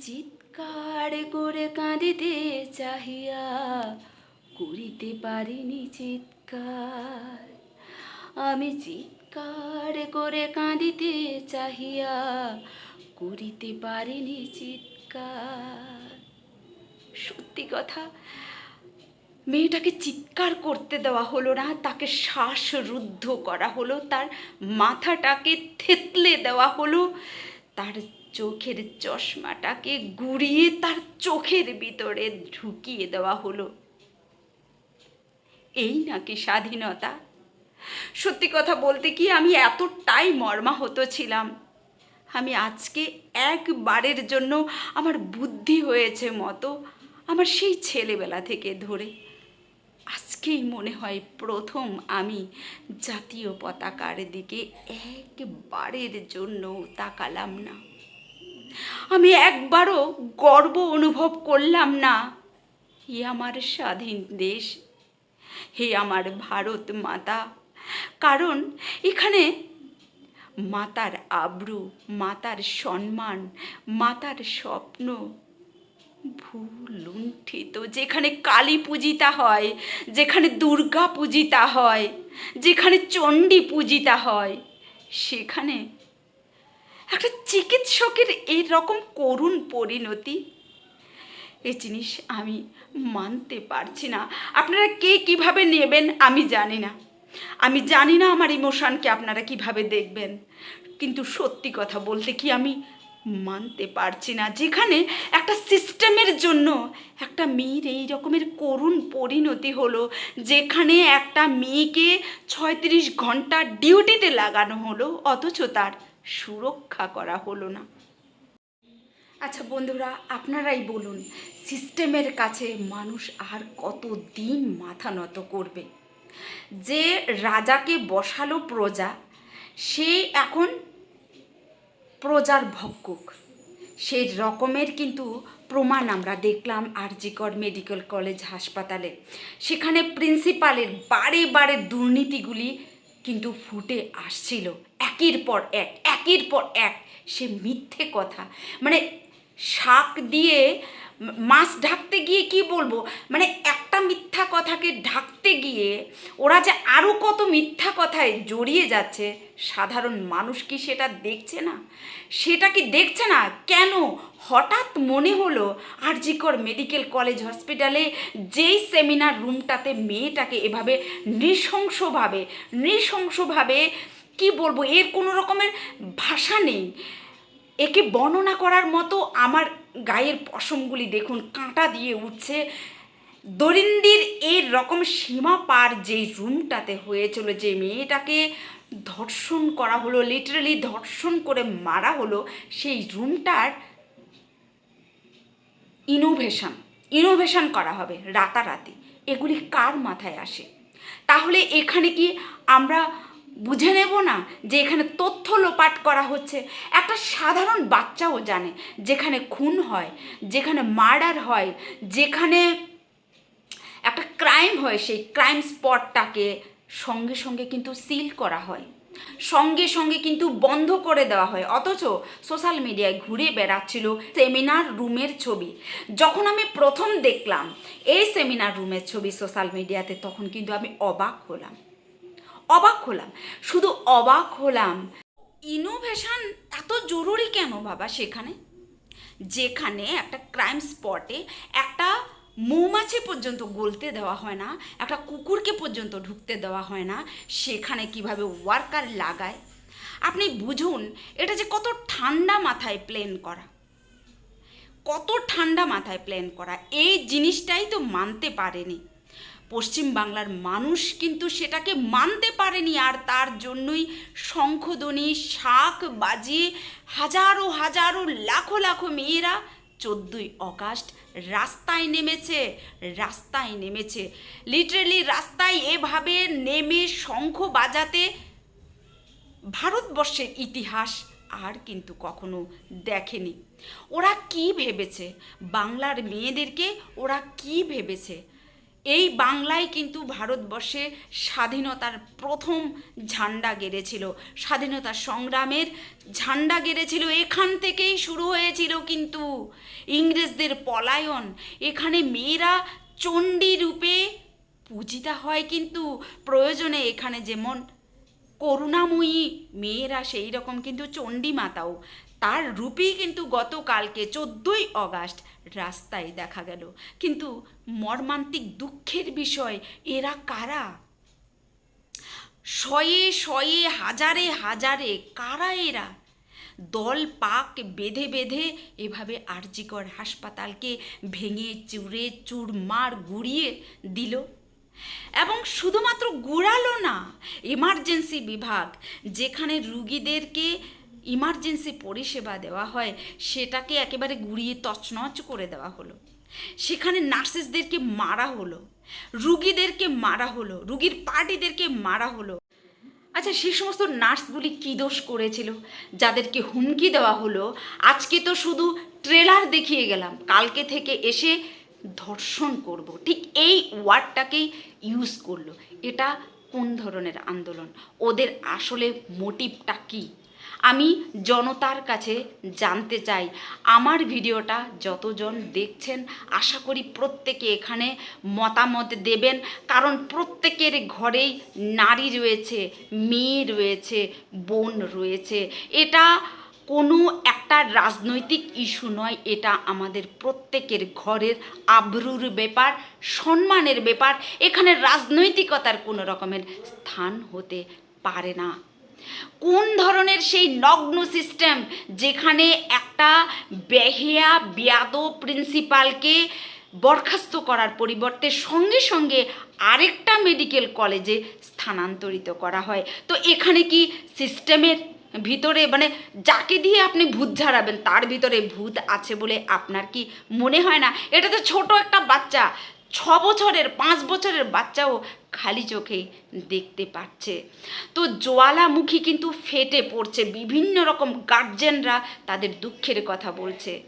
চিৎকার করে কাঁদিতে চাহিয়া করিতে পারিনি চিৎকার। আমি চিৎকার করে কাঁদিতে চাহিয়া করিতে পারিনি চিৎকার। সত্যি কথা, মেয়েটাকে চিৎকার করতে দেওয়া হলো না, তাকে শ্বাসরুদ্ধ করা হলো, তার মাথাটাকে থেতলে দেওয়া হলো। তার চোখের চশমাটাকে গুড়িয়ে তার চোখের ভিতরে ঢুকিয়ে দেওয়া হলো। এই নাকি স্বাধীনতা? সত্যি কথা বলতে কি আমি এতটাই মর্মাহত ছিলাম। আমি আজকে একবারের জন্য আমার বুদ্ধি হয়েছে মতো আমার সেই ছেলেবেলা থেকে ধরে। আজকেই মনে হয় প্রথম আমি জাতীয় পতাকার দিকে একবারের জন্য তাকালাম না। আমি একবারও গর্ব অনুভব করলাম না, হে আমার স্বাধীন দেশ, হে আমার ভারত মাতা। কারণ এখানে মাতার আব্রু, মাতার সম্মান, মাতার স্বপ্ন ভুল লুণ্ঠিত যেখানে কালী পূজিতা হয়, যেখানে দুর্গা পূজিতা হয়, যেখানে চণ্ডী পূজিতা হয়, সেখানে একটা চিকিৎসকের এরকম করুণ পরিণতি, এ জিনিস আমি মানতে পারছি না। আপনারা কে কীভাবে নেবেন আমি জানি না। আমি জানি না আমার ইমোশানকে আপনারা কীভাবে দেখবেন। কিন্তু সত্যি কথা বলতে কি আমি মানতে পারছি না। যেখানে একটা সিস্টেমের জন্য একটা মেয়ের এই রকমের করুণ পরিণতি হলো, যেখানে একটা মেয়েকে ছয়ত্রিশ ঘণ্টা ডিউটিতে লাগানো হলো, অথচ তার সুরক্ষা করা হলো না। আচ্ছা বন্ধুরা, আপনারাই বলুন সিস্টেমের কাছে মানুষ আর কত দিন মাথা নত করবে? যে রাজাকে বসালো প্রজা, সে এখন প্রজার ভক্ষক সেই রকমের কিন্তু প্রমাণ আমরা দেখলাম আরজিকর মেডিকেল কলেজ হাসপাতালে। সেখানে প্রিন্সিপালের বারে বারে দুর্নীতিগুলি কিন্তু ফুটে আসছিল। একের পর এক, একের পর এক সে মিথ্যে কথা। মানে শাক দিয়ে মাছ ঢাকতে গিয়ে কি বলব? মানে একটা মিথ্যা কথাকে ঢাকতে গিয়ে ওরা যে আরও কত মিথ্যা কথায় জড়িয়ে যাচ্ছে, সাধারণ মানুষ কি সেটা দেখছে না? সেটা কি দেখছে না? কেন? হঠাৎ মনে হলো আরজিকর মেডিকেল কলেজ হসপিটালে যেই সেমিনার রুমটাতে মেয়েটাকে এভাবে নৃশংসভাবে নৃশংসভাবে কি বলব? এর কোনো রকমের ভাষা নেই। একে বর্ণনা করার মতো আমার গায়ের পশমগুলি দেখুন, কাঁটা দিয়ে উঠছে। দরিন্দির এই রকম সীমা পার যে রুমটাতে হয়েছিল, যে মেয়েটাকে ধর্ষণ করা হলো লিটারালি ধর্ষণ করে মারা হলো, সেই রুমটার ইনোভেশন ইনোভেশন করা হবে রাতারাতি। এগুলি কার মাথায় আসে? তাহলে এখানে কি আমরা বুঝে নেব না যে এখানে তথ্য লোপাট করা হচ্ছে। একটা সাধারণ বাচ্চাও জানে, যেখানে খুন হয়, যেখানে মার্ডার হয়, যেখানে একটা ক্রাইম হয়, সেই ক্রাইম স্পটটাকে সঙ্গে সঙ্গে কিন্তু সিল করা হয়। সঙ্গে সঙ্গে কিন্তু বন্ধ করে দেওয়া হয়। অথচ সোশ্যাল মিডিয়ায় ঘুরে বেড়াচ্ছিল সেমিনার রুমের ছবি। যখন আমি প্রথম দেখলাম এই সেমিনার রুমের ছবি সোশ্যাল মিডিয়াতে, তখন কিন্তু আমি অবাক হলাম। অবাক হলাম। শুধু অবাক হলাম। ইনোভেশন এত জরুরি কেন বাবা সেখানে? যেখানে একটা ক্রাইম স্পটে একটা মৌমাছি পর্যন্ত গলতে দেওয়া হয় না, একটা কুকুরকে পর্যন্ত ঢুকতে দেওয়া হয় না, সেখানে কীভাবে ওয়ার্কার লাগায়? আপনি বুঝুন, এটা যে কত ঠান্ডা মাথায় প্লেন করা। কত ঠান্ডা মাথায় প্ল্যান করা। এই জিনিসটাই তো মানতে পারেনি। পশ্চিম বাংলার মানুষ কিন্তু সেটাকে মানতে পারেনি আর তার জন্যই শঙ্খধ্বনি, শাক বাজিয়ে হাজারো হাজারো, লাখো লাখো মেয়েরা চোদ্দোই অগাস্ট রাস্তায় নেমেছে রাস্তায় নেমেছে। লিটারেলি রাস্তায় এভাবে নেমে শঙ্খ বাজাতে ভারতবর্ষের ইতিহাস আর কিন্তু কখনো দেখেনি। ওরা কি ভেবেছে? বাংলার মেয়েদেরকে ওরা কি ভেবেছে? এই বাংলায় কিন্তু ভারতবর্ষে স্বাধীনতার প্রথম ঝান্ডা গেড়েছিল। স্বাধীনতা সংগ্রামের ঝান্ডা গেড়েছিল। এখান থেকেই শুরু হয়েছিল কিন্তু ইংরেজদের পলায়ন। এখানে মেয়েরা চণ্ডী রূপে পূজিতা হয় কিন্তু প্রয়োজনে এখানে যেমন করুণাময়ী মেয়েরা সেই রকম কিন্তু চণ্ডী মাতাও। তার রূপেই কিন্তু গতকালকে চোদ্দোই অগাস্ট রাস্তায় দেখা গেল। কিন্তু মর্মান্তিক দুঃখের বিষয়, এরা কারা? শয়ে শয়ে, হাজারে হাজারে, কারা এরা? দল পাক বেঁধে বেঁধে এভাবে আরজিকর হাসপাতালকে ভেঙে, চুরে, চুরমার, গুড়িয়ে দিল। এবং শুধুমাত্র গুড়ালো না এমার্জেন্সি বিভাগ, যেখানে রুগীদেরকে ইমার্জেন্সি পরিষেবা দেওয়া হয়, সেটাকে একেবারে গুড়িয়ে তছনছ করে দেওয়া হলো। সেখানে নার্সেসদেরকে মারা হলো, রুগীদেরকে মারা হলো, রুগীর পার্টিদেরকে মারা হলো। আচ্ছা সেই সমস্ত নার্সগুলি কী দোষ করেছিল? যাদেরকে হুমকি দেওয়া হলো? আজকে তো শুধু ট্রেলার দেখিয়ে গেলাম, কালকে থেকে এসে ধর্ষণ করব। ঠিক এই ওয়ার্ডটাকেই ইউজ করল। এটা কোন ধরনের আন্দোলন? ওদের আসলে মোটিভটা কী? আমি জনতার কাছে জানতে চাই, আমার ভিডিওটা যতজন দেখছেন, আশা করি প্রত্যেকে এখানে মতামত দেবেন। কারণ প্রত্যেকের ঘরেই নারী রয়েছে, মেয়ে রয়েছে, বোন রয়েছে। এটা কোনো একটা রাজনৈতিক ইস্যু নয়, এটা আমাদের প্রত্যেকের ঘরের আব্রুর ব্যাপার, সম্মানের ব্যাপার। এখানে রাজনৈতিকতার কোনো রকমের স্থান হতে পারে না। কোন ধরনের সেই নগ্ন সিস্টেম যেখানে একটা বেহেয়া বিয়াদ প্রিন্সিপালকে বরখাস্ত করার পরিবর্তে সঙ্গে সঙ্গে আরেকটা মেডিকেল কলেজে স্থানান্তরিত করা হয়? তো এখানে কি সিস্টেমের ভিতরে মানে যাকে দিয়ে আপনি ভূত ঝাড়াবেন, তার ভিতরে ভূত আছে বলে আপনার কি মনে হয় না? এটা তো ছোট একটা বাচ্চা। ছ বছরের, পাঁচ বছরের বাচ্চাও খালি চোখেই দেখতে পাচ্ছে। তো জোয়ালামুখী কিন্তু ফেটে পড়ছে। বিভিন্ন রকম গার্জেনরা তাদের দুঃখের কথা বলছে।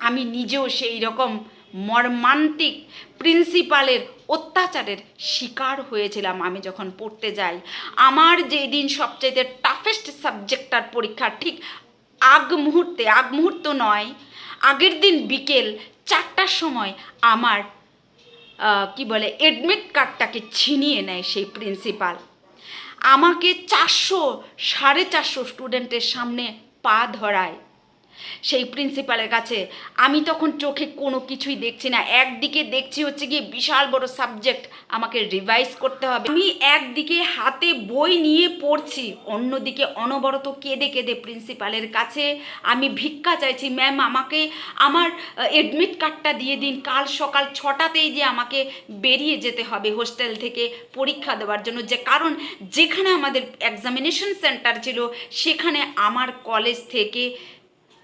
আমি নিজেও সেই রকম মর্মান্তিক প্রিন্সিপালের অত্যাচারের শিকার হয়েছিলাম আমি যখন পড়তে যাই। আমার যেই দিন সবচাইতে টাফেস্ট সাবজেক্টটার পরীক্ষা, ঠিক আগ মুহূর্তে, আগ মুহূর্ত নয়, আগের দিন বিকেল চারটার সময় আমার কি বলে এডমিট কার্ডটাকে ছিনিয়ে নেয় সেই প্রিন্সিপাল আমাকে চারশো, সাড়ে চারশো স্টুডেন্টের সামনে পা ধরায়। সেই প্রিন্সিপালের কাছে। আমি তখন চোখে কোনো কিছুই দেখছি না। একদিকে দেখছি হচ্ছে গিয়ে বিশাল বড় সাবজেক্ট আমাকে রিভাইজ করতে হবে। আমি একদিকে হাতে বই নিয়ে পড়ছি, অন্যদিকে অনবরত কেঁদে কেঁদে প্রিন্সিপালের কাছে। আমি ভিক্ষা চাইছি ম্যাম আমাকে আমার এডমিট কার্ডটা দিয়ে দিন। কাল সকাল ছটাতেই যে আমাকে বেরিয়ে যেতে হবে হোস্টেল থেকে পরীক্ষা দেওয়ার জন্য। যে কারণ, যেখানে আমাদের এক্সামিনেশন সেন্টার ছিল, সেখানে আমার কলেজ থেকে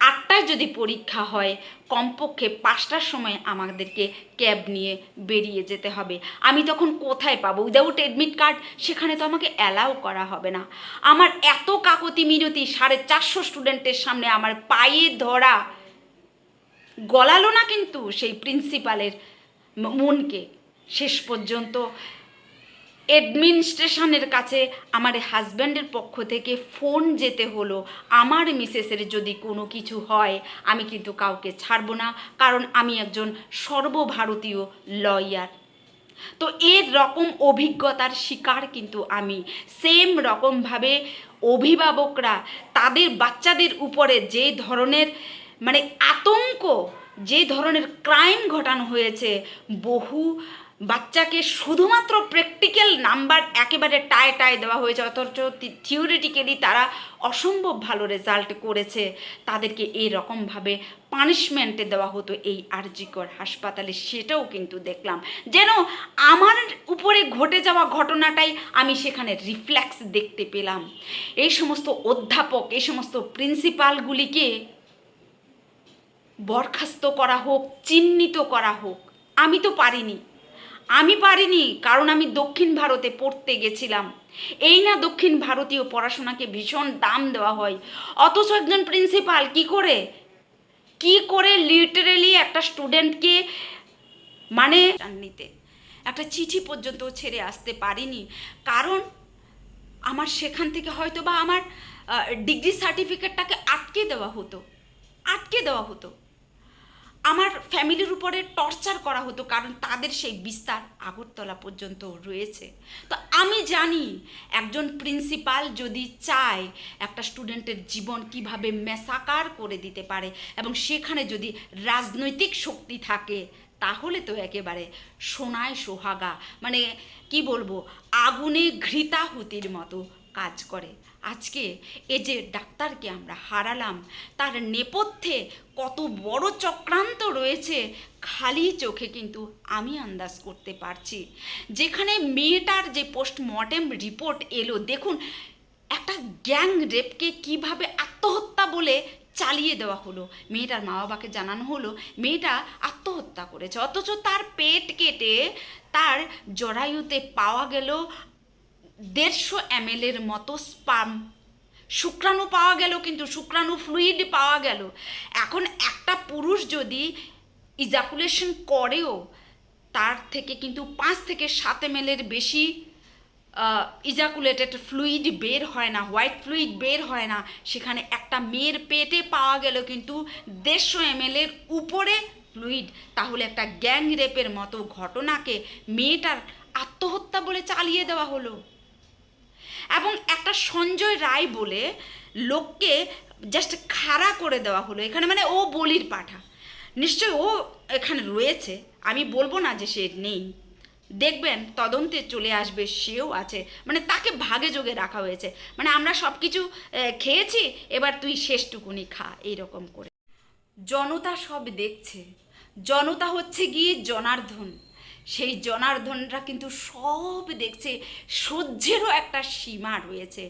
আটটায় যদি পরীক্ষা হয়, কমপক্ষে পাঁচটার সময় আমাদেরকে ক্যাব নিয়ে বেরিয়ে যেতে হবে। আমি তখন কোথায় পাবো? উইদাউট এডমিট কার্ড সেখানে তো আমাকে অ্যালাউ করা হবে না। আমার এত কাকতি মিনতি, সাড়ে চারশো স্টুডেন্টের সামনে আমার পায়ে ধরা গলালো না কিন্তু সেই প্রিন্সিপালের মনকে। শেষ পর্যন্ত অ্যাডমিনিস্ট্রেশনের কাছে আমার হাজব্যান্ডের পক্ষ থেকে ফোন যেতে হলো। আমার মিসেসের যদি কোনো কিছু হয়, আমি কিন্তু কাউকে ছাড়বো না, কারণ আমি একজন সর্বভারতীয় লয়ার তো এর রকম অভিজ্ঞতার শিকার কিন্তু আমি। সেম রকমভাবে অভিভাবকরা তাদের বাচ্চাদের উপরে যে ধরনের মানে আতঙ্ক, যে ধরনের ক্রাইম ঘটানো হয়েছে, বহু বাচ্চাকে শুধুমাত্র প্র্যাকটিক্যাল নাম্বার একেবারে টায় টায় দেওয়া হয়েছে, অথচ থিওরিটিক্যালি তারা অসম্ভব ভালো রেজাল্ট করেছে। তাদেরকে এই রকমভাবে পানিশমেন্টে দেওয়া হতো এই আরজিকর হাসপাতালে, সেটাও কিন্তু দেখলাম। যেন আমার উপরে ঘটে যাওয়া ঘটনাটাই আমি সেখানে রিফ্লেক্স দেখতে পেলাম। এই সমস্ত অধ্যাপক, এই সমস্ত প্রিন্সিপালগুলিকে বরখাস্ত করা হোক, চিহ্নিত করা হোক, আমি তো পারিনি। আমি পারিনি, কারণ আমি দক্ষিণ ভারতে পড়তে গেছিলাম। এই না দক্ষিণ ভারতীয় পড়াশোনাকে ভীষণ দাম দেওয়া হয়। অথচ একজন প্রিন্সিপাল কি করে? কি করে লিটারেলি একটা স্টুডেন্টকে মানে নিতে? একটা চিঠি পর্যন্ত ছেড়ে আসতে পারিনি। কারণ আমার সেখান থেকে হয়তো বা আমার ডিগ্রি সার্টিফিকেটটাকে আটকে দেওয়া হতো। আটকে দেওয়া হতো। আমার ফ্যামিলির উপরে টর্চার করা হতো, কারণ তাদের সেই বিস্তার আগরতলা পর্যন্ত রয়েছে। তো আমি জানি একজন প্রিন্সিপাল যদি চায় একটা স্টুডেন্টের জীবন কীভাবে মেসাকার করে দিতে পারে, এবং সেখানে যদি রাজনৈতিক শক্তি থাকে, তাহলে তো একেবারে সোনায় সোহাগা মানে কি বলব, আগুনে ঘৃতাহুতির মতো কাজ করে। আজকে এ যে ডাক্তারকে আমরা হারালাম, তার নেপথ্যে কত বড় চক্রান্ত রয়েছে, খালি চোখে কিন্তু আমি আন্দাজ করতে পারছি। যেখানে মেয়েটার যে পোস্টমর্টেম রিপোর্ট এলো, দেখুন, একটা গ্যাং রেপকে কীভাবে আত্মহত্যা বলে চালিয়ে দেওয়া হলো, মেয়েটার মা বাবাকে জানানো হলো, মেয়েটা আত্মহত্যা করেছে, অথচ তার পেট কেটে তার জরায়ুতে পাওয়া গেল দেড়শো এম এর মতো স্পাম শুক্রাণু পাওয়া গেল কিন্তু শুক্রাণু ফ্লুইড পাওয়া গেল। এখন একটা পুরুষ যদি ইজাকুলেশন করেও, তার থেকে কিন্তু পাঁচ থেকে সাত এম এর বেশি ইজাকুলেটেড ফ্লুইড বের হয় না হোয়াইট ফ্লুইড বের হয় না। সেখানে একটা মেয়ের পেটে পাওয়া গেল কিন্তু দেড়শো এম এর উপরে ফ্লুইড তাহলে একটা গ্যাং রেপের মতো ঘটনাকে মেয়েটার আত্মহত্যা বলে চালিয়ে দেওয়া হলো। এবং একটা সঞ্জয় রায় বলে লোককে জাস্ট খাড়া করে দেওয়া হলো। এখানে মানে ও বলির পাঠা। নিশ্চয় ও এখানে রয়েছে। আমি বলব না যে সে নেই। দেখবেন, তদন্তে চলে আসবে, সেও আছে। মানে তাকে ভাগে যোগে রাখা হয়েছে। মানে আমরা সব কিছু খেয়েছি, এবার তুই শেষটুকুনি খা, এইরকম করে। জনতা সব দেখছে। জনতা হচ্ছে গিয়ে জনার্দন। সেই জনার্দনরা কিন্তু সব দেখছে, সহ্যেরও একটা সীমা রয়েছে।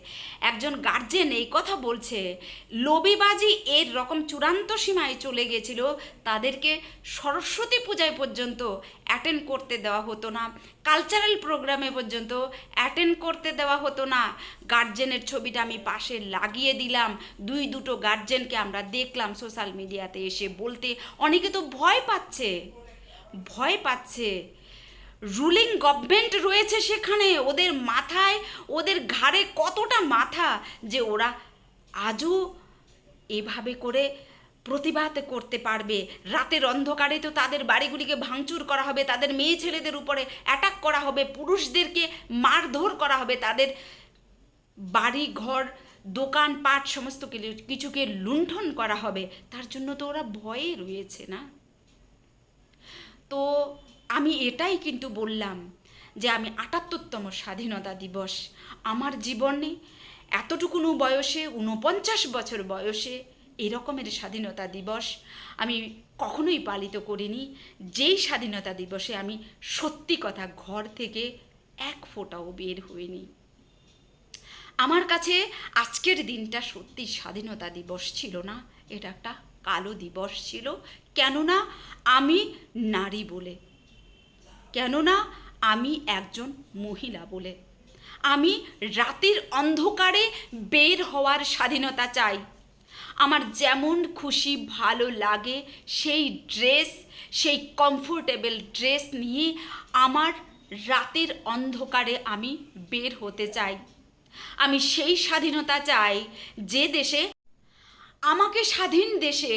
একজন গার্জেন এই কথা বলছে লবিবাজি এর রকম চূড়ান্ত সীমায় চলে গেছিল, তাদেরকে সরস্বতী পূজায় পর্যন্ত অ্যাটেন্ড করতে দেওয়া হতো না কালচারাল প্রোগ্রামে পর্যন্ত অ্যাটেন্ড করতে দেওয়া হতো না। গার্জেনের ছবিটা আমি পাশে লাগিয়ে দিলাম, দুই দুটো গার্জেনকে আমরা দেখলাম সোশ্যাল মিডিয়াতে এসে বলতে, অনেকে তো ভয় পাচ্ছে ভয় পাচ্ছে। রুলিং গভর্নমেন্ট রয়েছে সেখানে। ওদের মাথায়, ওদের ঘাড়ে কতটা মাথা যে ওরা আজও এভাবে করে প্রতিবাদ করতে পারবে। রাতের অন্ধকারে তো তাদের বাড়িগুলিকে ভাঙচুর করা হবে, তাদের মেয়ে ছেলেদের উপরে অ্যাটাক করা হবে, পুরুষদেরকে মারধর করা হবে, তাদের বাড়ি ঘর দোকান পাট সমস্ত কিছু- কিছুকে লুণ্ঠন করা হবে। তার জন্য তো ওরা ভয়ে রয়েছে না? তো আমি এটাই কিন্তু বললাম যে আমি আটাত্তরতম স্বাধীনতা দিবস। আমার জীবনে এতটুকুনো বয়সে, ঊনপঞ্চাশ বছর বয়সে এরকমের স্বাধীনতা দিবস আমি কখনোই পালিত করিনি। যেই স্বাধীনতা দিবসে আমি সত্যি কথা ঘর থেকে এক ফোঁটাও বের হইনি। আমার কাছে আজকের দিনটা সত্যি স্বাধীনতা দিবস ছিল না, এটা একটা কালো দিবস ছিল। কেননা আমি নারী বলে কেননা আমি একজন মহিলা বলে। আমি রাতের অন্ধকারে বের হওয়ার স্বাধীনতা চাই। আমার যেমন খুশি ভালো লাগে সেই ড্রেস, সেই কমফোর্টেবল ড্রেস নিয়ে আমার রাতের অন্ধকারে আমি বের হতে চাই। আমি সেই স্বাধীনতা চাই যে দেশে, আমাকে স্বাধীন দেশে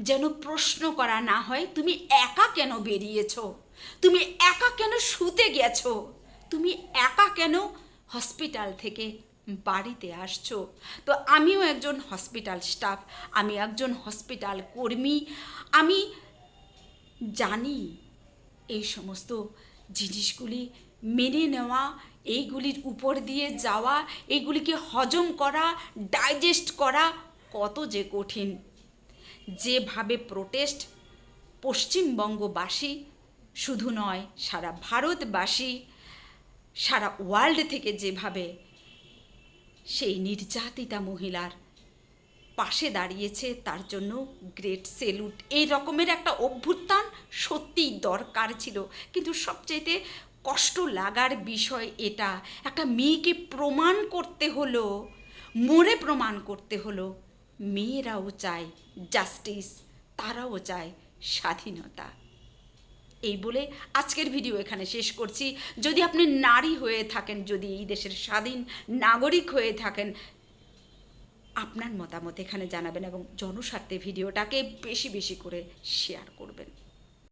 যেন প্রশ্ন করা না হয়, তুমি একা কেন বেরিয়েছ? তুমি একা কেন শুতে গেছো? তুমি একা কেন হসপিটাল থেকে বাড়িতে আসছো? তো আমিও একজন হসপিটাল স্টাফ, আমি একজন হসপিটাল কর্মী, আমি জানি এই সমস্ত জিনিসগুলি মেনে নেওয়া, এইগুলির উপর দিয়ে যাওয়া, এইগুলিকে হজম করা, ডাইজেস্ট করা কত যে কঠিন। যেভাবে প্রোটেস্ট পশ্চিমবঙ্গবাসী শুধু নয়, সারা ভারতবাসী, সারা ওয়ার্ল্ড থেকে যেভাবে সেই নির্যাতিতা মহিলার পাশে দাঁড়িয়েছে, তার জন্য গ্রেট সেলুট এই রকমের একটা অভ্যুত্থান সত্যিই দরকার ছিল। কিন্তু সবচেয়েতে কষ্ট লাগার বিষয় এটা, একটা মেয়েকে প্রমাণ করতে হলো, মরে প্রমাণ করতে হলো, মেয়েরাও চায় জাস্টিস তারাও চায় স্বাধীনতা। এই বলে আজকের ভিডিও এখানে শেষ করছি। যদি আপনি নারী হয়ে থাকেন, যদি এই দেশের স্বাধীন নাগরিক হয়ে থাকেন, আপনার মতামত এখানে জানাবেন এবং জনস্বার্থে ভিডিওটাকে বেশি বেশি করে শেয়ার করবেন।